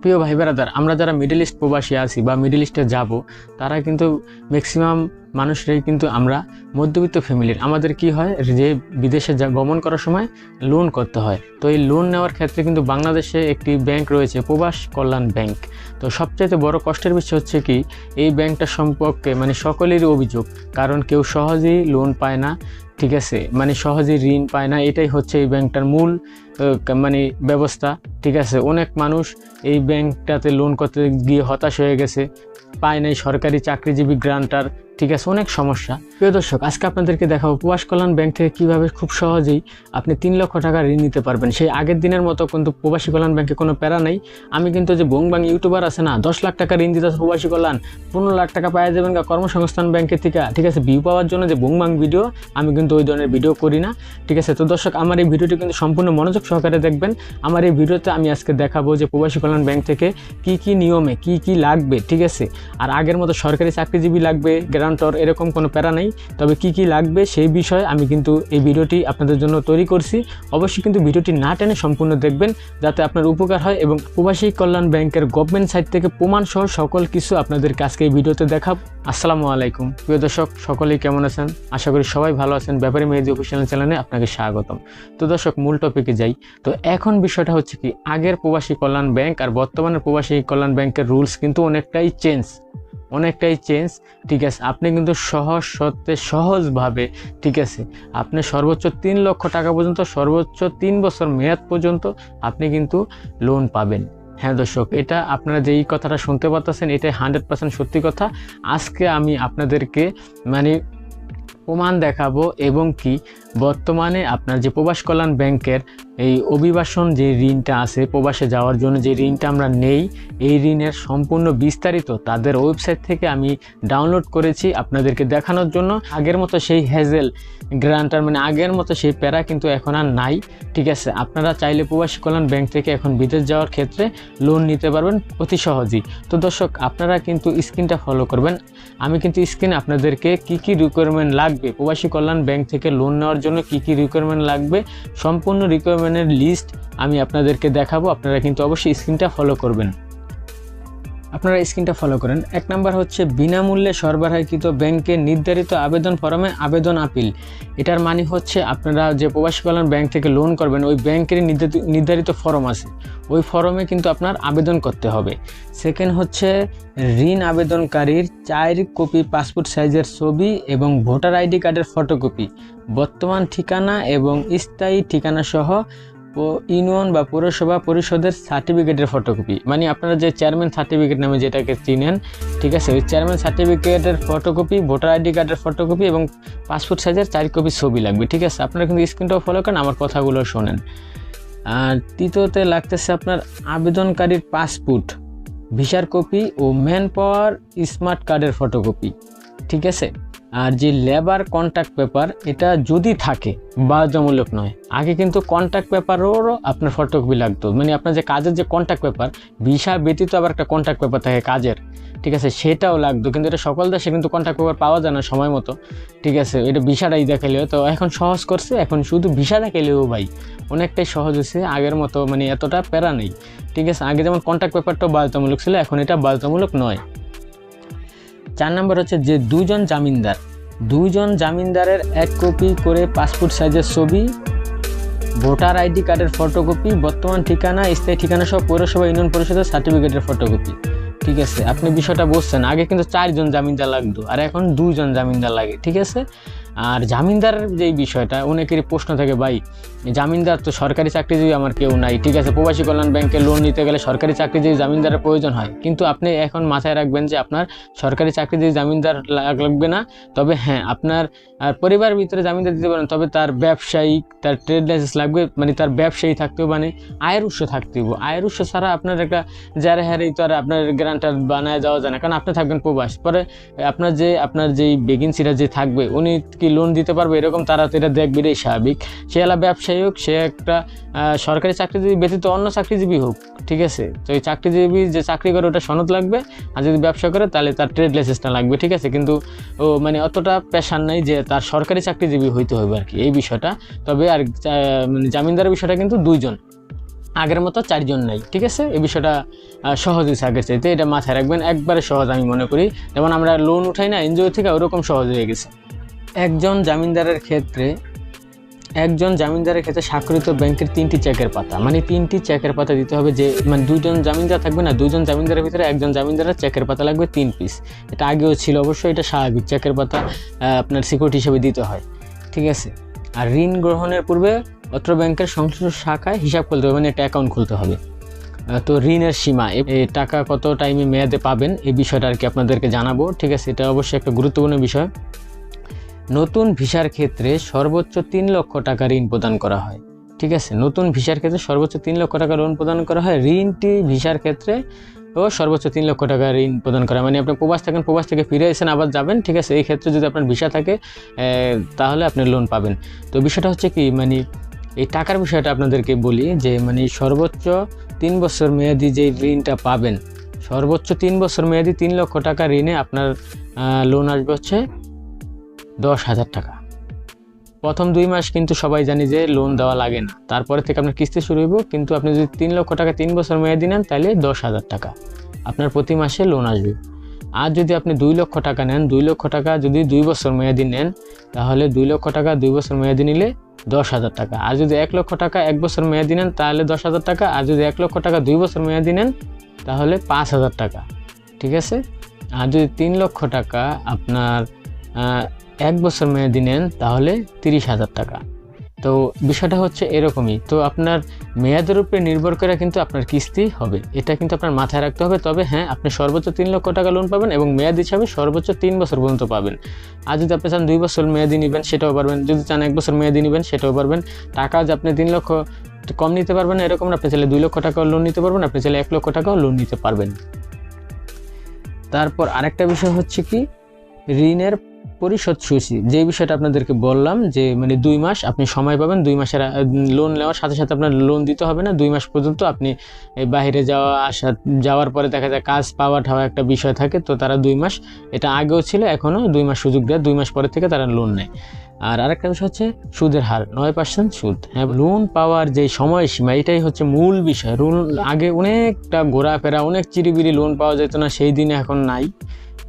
প্রিয় ভাই বেড়াদার আমরা যারা মিডল ইস্ট প্রবাসী আছি বা মিডল ইস্টে যাব, তারা কিন্তু ম্যাক্সিমাম মানুষরাই কিন্তু আমরা মধ্যবিত্ত ফ্যামিলির আমাদের কি হয়, যে বিদেশে যা গমন করার সময় লোন করতে হয়। তো এই লোন নেওয়ার ক্ষেত্রে কিন্তু বাংলাদেশে একটি ব্যাংক রয়েছে, প্রবাস কল্যাণ ব্যাংক তো সবচেয়ে বড় কষ্টের বিষয় হচ্ছে কি, এই ব্যাংকটা সম্পর্কে মানে সকলেরই অভিযোগ। কারণ কেউ সহজেই লোন পায় না ঠিক আছে? মানে সহজে ঋণ পায় না, এটাই হচ্ছে এই ব্যাংকটার মূল মানে ব্যবস্থা, ঠিক আছে? অনেক মানুষ এই ব্যাংকটাতে লোন করতে গিয়ে হতাশ হয়ে গেছে, পায় নাই সরকারি চাকরিজীবী গ্রান্টার ঠিক আছে, অনেক সমস্যা। প্রিয় দর্শক, আজকে আপনাদেরকে দেখাবো প্রবাস কল্যাণ ব্যাংক থেকে কীভাবে খুব সহজেই আপনি তিন লক্ষ টাকা ঋণ নিতে পারবেন। সেই আগের দিনের মতো কিন্তু প্রবাসী কল্যাণ ব্যাংকে কোনো প্যারা নেই। আমি কিন্তু যে বংবাং ইউটিউবার আছে না, দশ লাখ টাকা ঋণ দিতে প্রবাসী কল্যাণ, পনেরো লাখ টাকা পাওয়া যাবেন কর্মসংস্থান ব্যাংকের থেকে। ঠিক আছে ভিউ পাওয়ার জন্য যে বংবাং ভিডিও, আমি কিন্তু ওই ধরনের ভিডিও করি না। ঠিক আছে, তো দর্শক, আমার এই ভিডিওটি কিন্তু সম্পূর্ণ মনোযোগ সহকারে দেখবেন। আমার এই ভিডিওতে আমি আজকে দেখাবো যে প্রবাসী কল্যাণ ব্যাংক থেকে কি কি নিয়মে, কি কি লাগবে। ঠিক আছে, আর আগের মতো সরকারি চাকরিজীবী লাগবে গ্রান্টর এরকম কোনো প্যারা নেই। তবে কি কি লাগবে সেই বিষয়ে আমি কিন্তু এই ভিডিওটি আপনাদের জন্য তৈরি করছি। অবশ্যই কিন্তু ভিডিওটি না টেনে সম্পূর্ণ দেখবেন যাতে আপনার উপকার হয় এবং প্রবাসী কল্যাণ ব্যাংকের গভর্নমেন্ট সাইট থেকে প্রমাণ সহ সকল কিছু আপনাদের আজকে এই ভিডিওতে দেখাব। আসসালামু আলাইকুম। প্রিয় দর্শক, সকলেই কেমন আছেন? আশা করি সবাই ভালো আছেন। ব্যাপারী মেহেদি অফিসিয়াল চ্যানেলে আপনাকে স্বাগতম। তো দর্শক, মূল টপিকে যাই। তো এখন বিষয়টা হচ্ছে কি, আগের প্রবাসী কল্যাণ ব্যাংক আর বর্তমানের প্রবাসী কল্যাণ ব্যাংকের রুলস কিন্তু অনেকটাই চেঞ্জ অনেকটাই চেঞ্জ ঠিক আছে? আপনি কিন্তু সহজ সত্ত্বে সহজভাবে, ঠিক আছে? আপনি সর্বোচ্চ তিন লক্ষ টাকা পর্যন্ত, সর্বোচ্চ তিন বছর মেয়াদ পর্যন্ত আপনি কিন্তু লোন পাবেন। হ্যাঁ দর্শক, এটা আপনারা যেই কথাটা শুনতে পাচ্ছেন এটাই হান্ড্রেড পার্সেন্ট সত্যি কথা। আজকে আমি আপনাদেরকে মানে প্রমাণ দেখাবো এবং কি বর্তমানে আপনার যে প্রবাস কল্যাণ ব্যাংকের এই অভিবাসন যে ঋণটা আছে, প্রবাসে যাওয়ার জন্য যে ঋণটা আমরা নেই, এই ঋণের সম্পূর্ণ বিস্তারিত তাদের ওয়েবসাইট থেকে আমি ডাউনলোড করেছি আপনাদেরকে দেখানোর জন্য। আগের মতো সেই হ্যাজেল গ্রান্টার মানে আগের মতো সেই প্যারা কিন্তু এখন আর নাই, ঠিক আছে? আপনারা চাইলে প্রবাসী কল্যাণ ব্যাংক থেকে এখন বিদেশ যাওয়ার ক্ষেত্রে লোন নিতে পারবেন অতি সহজেই। তো দর্শক, আপনারা কিন্তু স্ক্রিনটা ফলো করবেন। আমি কিন্তু স্ক্রিনে আপনাদেরকে কি কি রিকোয়ারমেন্ট লাগবে? প্রবাসী কল্যাণ ব্যাংক থেকে লোন নেওয়ার জন্য কি কি রিকোয়ারমেন্ট লাগবে? সম্পূর্ণ রিকোয়ারমেন্টের লিস্ট আমি আপনাদেরকে দেখাবো আপনারা কিন্তু অবশ্যই স্ক্রিনটা ফলো করবেন। আপনারা স্ক্রিনটা ফলো করেন। এক নাম্বার হচ্ছে, বিনামূল্যে সরবরাহকৃত ব্যাংকের নির্ধারিত আবেদন ফরমে আবেদন আপিল। এটার মানে হচ্ছে, আপনারা যে প্রবাসী কল্যাণ ব্যাংক থেকে লোন করবেন, ওই ব্যাংকের নির্ধারিত- ফরম আছে। ওই ফরমে কিন্তু আপনার আবেদন করতে হবে। সেকেন্ড হচ্ছে, ঋণ আবেদনকারীর চার কপি পাসপোর্ট সাইজের ছবি এবং ভোটার আইডি কার্ডের ফটোকপি বর্তমান ঠিকানা এবং স্থায়ী ঠিকানা সহ ইউনিয়ন বা পৌরসভা পরিষদের সার্টিফিকেটের ফটোকপি মানে আপনারা যে চেয়ারম্যান সার্টিফিকেট নামে যেটাকে চিনেন, ঠিক আছে? ওই চেয়ারম্যান সার্টিফিকেটের ফটোকপি ভোটার আইডি কার্ডের ফটোকপি এবং পাসপোর্ট সাইজের চার কপি ছবি লাগবে, ঠিক আছে? আপনারা কিন্তু স্ক্রিনটাও ফলো করেন, আমার কথাগুলো শোনেন। আর তৃতীয়তে লাগতেছে আপনার আবেদনকারীর পাসপোর্ট ভিসার কপি ও ম্যান পাওয়ার স্মার্ট কার্ডের ফটোকপি ঠিক আছে? আর যে লেবার কন্ট্যাক্ট পেপার এটা যদি থাকে বাধ্যতামূলক নয়। আগে কিন্তু কন্ট্যাক্ট পেপারেরও আপনার ফটোকপি লাগতো। মানে আপনার যে কাজের যে কন্ট্যাক্ট পেপার ভিসা ব্যতীত আবার একটা কন্ট্যাক্ট পেপার থাকে কাজের। ঠিক আছে? সেটাও লাগতো। কিন্তু এটা সকল দেশে কিন্তু কন্ট্যাক্ট পেপার পাওয়া যায় না সময় মতো। ঠিক আছে? এটা ভিসাটাই দেখালেও তো এখন সহজ করছে। এখন শুধু ভিসা দেখালেও ভাই। অনেকটাই সহজ হয়েছে আগের মতো মানে এতটা প্যারা নেই। ঠিক আছে? আগে যেমন কন্ট্যাক্ট পেপারটাও বাধ্যতামূলক ছিল, এখন এটা বাধ্যতামূলক নয়। চার নম্বর হচ্ছে যে দুজন জামিনদার। দুজন জামিনদারের এক কপি করে পাসপোর্ট সাইজের ছবি ভোটার আইডি কার্ডের ফটোকপি বর্তমান ঠিকানা, স্থায়ী ঠিকানা সহ পৌরসভা ইউনিয়ন পরিষদের সার্টিফিকেটের ফটোকপি ঠিক আছে? আপনি বিষয়টা বুঝছেন। আগে কিন্তু চারজন জামিনদার লাগতো, আর এখন দুজন জামিনদার লাগে, ঠিক আছে? আর জামিনদারের যে বিষয়টা, অনেকেরই প্রশ্ন থাকে, ভাই, জামিনদার তো সরকারি চাকরিজীবী আমার কেউ নাই। ঠিক আছে, প্রবাসী কল্যাণ ব্যাংকে লোন নিতে গেলে সরকারি চাকরিজীবী জামিনদারের প্রয়োজন হয়। কিন্তু আপনি এখন মাথায় রাখবেন যে আপনার সরকারি চাকরিজীবী জামিনদার লাগ- লাগবে না। তবে হ্যাঁ আপনার, আর পরিবারের ভিতরে জামিনদার দিতে পারেন, তবে তার ব্যবসায়িক তার ট্রেড লাইসেন্স লাগবে মানে তার ব্যবসায়ী থাকতে হবে মানে আয়ের উৎস থাকতে হবে। আয়ের উৎস ছাড়া আপনার একটা, যারা হ্যারেই তো আর আপনার গ্রান্টার বানায় যাওয়া যায় না। কারণ আপনি থাকবেন প্রবাস। পরে আপনার যে, আপনার যেই ভ্যাকেন্সিটা যে থাকবে, উনি কি লোন দিতে পারবে এরকম, তারা তো এটা দেখবে, এটাই স্বাভাবিক। সে এলা ব্যবসায়ী হোক, সে একটা সরকারি চাকরিজীবী ব্যতীত অন্য চাকরিজীবী হোক, ঠিক আছে? তো এই চাকরিজীবী যে চাকরি করে, ওটা সনদ লাগবে। আর যদি ব্যবসা করে, তাহলে তার ট্রেড লাইসেন্সটা লাগবে, ঠিক আছে? কিন্তু ও মানে অতটা পেশার নাই যে তার সরকারি চাকরিজীবী হইতে হবে আর কি, এই বিষয়টা। তবে আর মানে জামিনদারের বিষয়টা কিন্তু দুইজন। আগের মতো চারজন নাই, ঠিক আছে? এই বিষয়টা সহজ হয়েছে আগের চাইতে এটা মাথায় রাখবেন, একবারে সহজ আমি মনে করি। যেমন আমরা লোন উঠাই না এনজিও থেকে ওরকম সহজ হয়ে গেছে। একজন জামিনদারের ক্ষেত্রে, একজন জামিনদারের ক্ষেত্রে স্বাক্ষরিত ব্যাংকের তিনটি চেকের পাতা। মানে তিনটি চেকের পাতা দিতে হবে যে মানে দুজন জামিনদার থাকবে না, দুজন জামিনদারের ভিতরে একজন জামিনদারের চেকের পাতা লাগবে তিন পিস এটা আগেও ছিল অবশ্যই এটা স্বাভাবিক। চেকের পাতা আপনার সিকিউরিটি হিসেবে দিতে হয়, ঠিক আছে? আর ঋণ গ্রহণের পূর্বে অত্র ব্যাংকের সংশ্লিষ্ট শাখায় হিসাব খুলতে হবে মানে একটা অ্যাকাউন্ট খুলতে হবে। তো ঋণের সীমা টাকা কত টাইমে মেয়াদে পাবেন, এই বিষয়টা আর কি আপনাদেরকে জানাব, ঠিক আছে? এটা অবশ্যই একটা গুরুত্বপূর্ণ বিষয়। নতুন ভিসার ক্ষেত্রে সর্বোচ্চ তিন লক্ষ টাকা ঋণ প্রদান করা হয়, ঠিক আছে? নতুন ভিসার ক্ষেত্রে সর্বোচ্চ তিন লক্ষ টাকা লোন প্রদান করা হয়, ঋণটি ভিসার ক্ষেত্রে ও সর্বোচ্চ তিন লক্ষ টাকা ঋণ প্রদান করা মানে আপনি প্রবাস থাকেন, প্রবাস থেকে ফিরে এসেন, আবার যাবেন, ঠিক আছে? এই ক্ষেত্রে যদি আপনার ভিসা থাকে তাহলে আপনি লোন পাবেন। তো বিষয়টা হচ্ছে কি মানে এই টাকার বিষয়টা আপনাদেরকে বলি যে মানে সর্বোচ্চ তিন বছর মেয়াদি যে ঋণটা পাবেন, সর্বোচ্চ তিন বছর মেয়াদি তিন লক্ষ টাকা ঋণে আপনার লোন আসবে হচ্ছে দশ হাজার টাকা। প্রথম দুই মাস কিন্তু সবাই জানি যে লোন দেওয়া লাগে না। তারপরে থেকে আপনার কিস্তি শুরু হইব, কিন্তু আপনি যদি তিন লক্ষ টাকা তিন বছর মেয়াদি নেন তাহলে দশ হাজার টাকা আপনার প্রতি মাসে লোন আসবে। আর যদি আপনি দুই লক্ষ টাকা নেন, দুই লক্ষ টাকা যদি দুই বছর মেয়াদি নেন, তাহলে দুই লক্ষ টাকা দুই বছর মেয়াদি নিলে দশ হাজার টাকা। আর যদি এক লক্ষ টাকা এক বছর মেয়াদি নেন, তাহলে দশ হাজার টাকা। আর যদি এক লক্ষ টাকা দুই বছর মেয়াদি নেন, তাহলে পাঁচ হাজার টাকা। ঠিক আছে? আর যদি তিন লক্ষ টাকা আপনার এক বছর মেয়াদি নেন, তাহলে তিরিশ হাজার টাকা। তো বিষয়টা হচ্ছে এরকমই। তো আপনার মেয়াদের উপরে নির্ভর করে কিন্তু আপনার কিস্তি হবে। এটা কিন্তু আপনার মাথায় রাখতে হবে। তবে হ্যাঁ আপনি সর্বোচ্চ তিন লক্ষ টাকা লোন পাবেন এবং মেয়াদ হিসাবে সর্বোচ্চ তিন বছর পর্যন্ত পাবেন। আর যদি আপনি চান দুই বছর মেয়াদি নেবেন, সেটাও পারবেন। যদি চান এক বছর মেয়াদি নেবেন, সেটাও পারবেন। টাকা যে আপনি তিন লক্ষ কম নিতে পারবেন এরকম আপনি চাইলে দুই লক্ষ টাকাও লোন নিতে পারবেন, আপনি চাইলে এক লক্ষ টাকাও লোন নিতে পারবেন। তারপর আরেকটা বিষয় হচ্ছে কি? ঋণের পরিশোধ সূচি যে বিষয়টা আপনাদেরকে বললাম যে মানে দুই মাস আপনি সময় পাবেন, দুই মাসের লোন নেওয়ার সাথে সাথে আপনার লোন দিতে হবে না। দুই মাস পর্যন্ত আপনি বাইরে যাওয়া, আসা, যাওয়ার পরে দেখা যায় কাজ পাওয়া ঠাওয়া একটা বিষয় থাকে, তো তারা দুই মাস, এটা আগেও ছিল, এখনও দুই মাস সুযোগ দেয়, দুই মাস পরে থেকে তারা লোন নেয়। আর আরেকটা বিষয় হচ্ছে সুদের হার, নয় পার্সেন্ট সুদ। হ্যাঁ লোন পাওয়ার যে সময়সীমা, এটাই হচ্ছে মূল বিষয়। লোন আগে অনেকটা ঘোরাফেরা, অনেক চিরিবিরি লোন পাওয়া যেত না, সেই দিনে এখন নাই।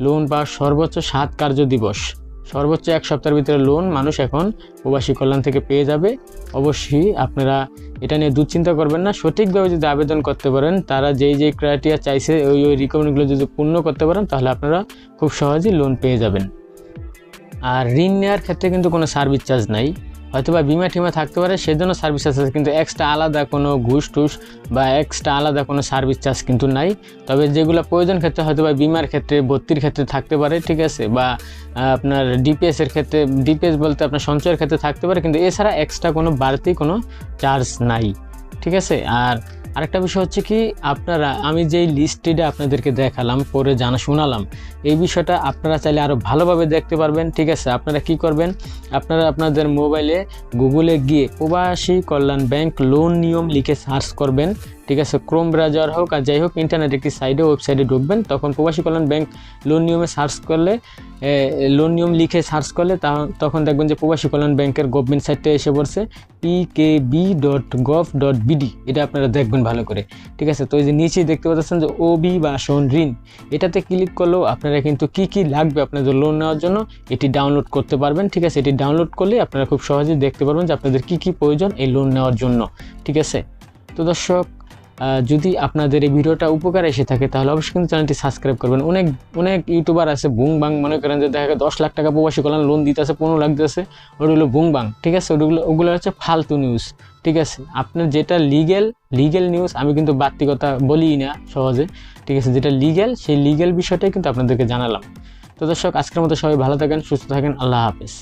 লোন পাওয়ার সর্বোচ্চ সাত কার্য দিবস। সর্বোচ্চ এক সপ্তাহের ভিতরে লোন মানুষ এখন প্রবাসী কল্যাণ থেকে পেয়ে যাবে। অবশ্যই আপনারা এটা নিয়ে দুশ্চিন্তা করবেন না। সঠিকভাবে যদি আবেদন করতে পারেন, তারা যেই যেই ক্রাইটেরিয়া চাইছে, ওই ওই রিকমেন্ডগুলো যদি পূর্ণ করতে পারেন, তাহলে আপনারা খুব সহজেই লোন পেয়ে যাবেন। আর ঋণ নেওয়ার ক্ষেত্রে কিন্তু কোনো সার্ভিস চার্জ নাই। হয়তো বা বিমা টিমা থাকতে পারে, সেজন্য সার্ভিস চার্জ আছে কিন্তু এক্সট্রা আলাদা কোনো ঘুষ টুস বা এক্সট্রা আলাদা কোনো সার্ভিস চার্জ কিন্তু নাই। তবে যেগুলো প্রয়োজন ক্ষেত্রে হয়তো বা বিমার ক্ষেত্রে, ভর্তির ক্ষেত্রে থাকতে পারে, ঠিক আছে? বা আপনার ডিপিএসের ক্ষেত্রে ডিপিএস বলতে আপনার সঞ্চয়ের ক্ষেত্রে থাকতে পারে, কিন্তু এছাড়া এক্সট্রা কোনো বাড়তি কোনো চার্জ নাই, ঠিক আছে? আর আরেকটা বিষয় হচ্ছে কি, আপনারা, আমি যেই লিস্টটিটা আপনাদেরকে দেখালাম পরে জানা শোনালাম, এই বিষয়টা আপনারা চাইলে আরও ভালোভাবে দেখতে পারবেন, ঠিক আছে? আপনারা কি করবেন? আপনারা আপনাদের মোবাইলে গুগলে গিয়ে প্রবাসী কল্যাণ ব্যাংক লোন নিয়ম লিখে সার্চ করবেন। ঠিক আছে ক্রোম ব্রাউজার হোক আর যাই হোক ইন্টারনেট একটি সাইডে ওয়েবসাইটে ঢুকবেন, তখন প্রবাসী কল্যাণ ব্যাংক লোন নিয়মে সার্চ করলে লোন নিয়ম লিখে সার্চ করলে তখন দেখবেন যে প্রবাসী কল্যাণ ব্যাংকের গভর্নমেন্ট সাইটটা এসে পড়ছে PKB dot gov dot BD এটা আপনারা দেখবেন ভালো করে, ঠিক আছে? তো এই যে নিচেই দেখতে পাচ্ছেন যে ওবি বা সোন ঋণ, এটাতে ক্লিক করলেও আপনারা কিন্তু কি কি লাগবে আপনাদের লোন নেওয়ার জন্য, এটি ডাউনলোড করতে পারবেন, ঠিক আছে? এটি ডাউনলোড করলে আপনারা খুব সহজেই দেখতে পারবেন যে আপনাদের কি কি প্রয়োজন এই লোন নেওয়ার জন্য, ঠিক আছে? তো দর্শক যদি আপনাদের এই ভিডিওটা উপকার এসে থাকে, তাহলে অবশ্যই কিন্তু চ্যানেলটি সাবস্ক্রাইব করবেন। অনেক অনেক ইউটিউবার আছে বুং বাং মনে করেন যে দেখা দশ লাখ টাকা প্রবাসী কল্যাণ লোন দিতেছে, পনেরো লাখ দিতেছে ওগুলো বুং বাং ঠিক আছে? ওগুলো ওগুলো হচ্ছে ফালতু নিউজ ঠিক আছে? আপনার যেটা লিগেল লিগেল নিউজ আমি কিন্তু বাড়তি কথা না সহজে, ঠিক আছে? যেটা লিগেল সেই লিগেল বিষয়টাই কিন্তু আপনাদেরকে জানালাম। তো দর্শক, আজকের মতো সবাই ভালো থাকেন, সুস্থ থাকেন, আল্লাহ হাফেজ।